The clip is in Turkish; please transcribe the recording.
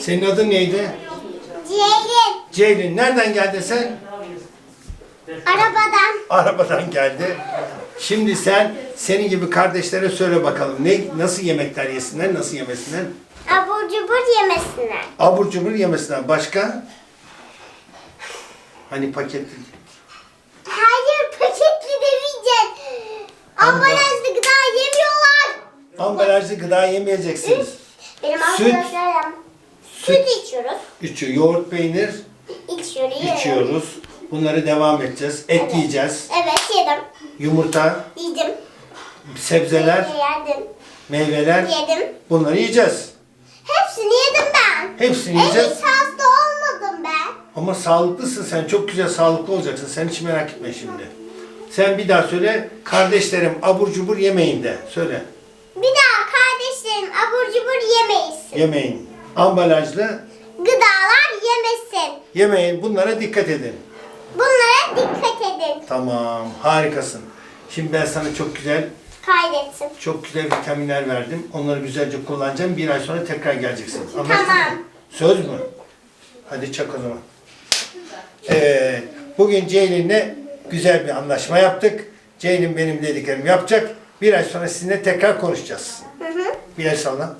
Senin adın neydi? Ceylin. Ceylin. Nereden geldin sen? Arabadan. Arabadan geldi. Şimdi sen senin gibi kardeşlere söyle bakalım. Ne nasıl yemekler yesinler, nasıl yemesinler? Abur cubur yemesine. Abur cubur yemesinler. Başka? Hani paketli. Hayır paketli demeyeceğiz. Ambalajlı gıda yemiyorlar. Ambalajlı gıda yemeyeceksiniz. Benim Süt. arkadaşlarım süt içiyoruz. Üçü yoğurt, peynir İçiyoruz. içiyoruz. Bunları devam edeceğiz. Et yiyeceğiz. Evet yedim. Yumurta, Yedim. sebzeler, Yedim. meyveler. Yedim. Bunları yiyeceğiz. Hepsini yedim ben. Hepsini En yiyeceğiz. hiç hasta olmadım ben. Ama sağlıklısın sen. Çok güzel sağlıklı olacaksın. Sen hiç merak etme şimdi. Sen bir daha söyle. Kardeşlerim abur cubur yemeyin de. Söyle. Bir daha kardeşlerim abur cubur yemeyiz. Yemeyin. Ambalajlı Gıdalar yemesin. yemeyin. Bunlara dikkat edin. Bunlara dikkat edin. Tamam. Harikasın. Şimdi ben sana çok güzel Kaydetsin. çok güzel vitaminler verdim. Onları güzelce kullanacağım. Bir ay sonra tekrar geleceksin. Anlaştık mı? Tamam. Söz mü? Hadi çak o zaman. Evet. Bugün Ceylin'le güzel bir anlaşma yaptık. Ceylin benim dediklerimi yapacak. Bir ay sonra sizinle tekrar konuşacağız. Hı hı. Bir el salla.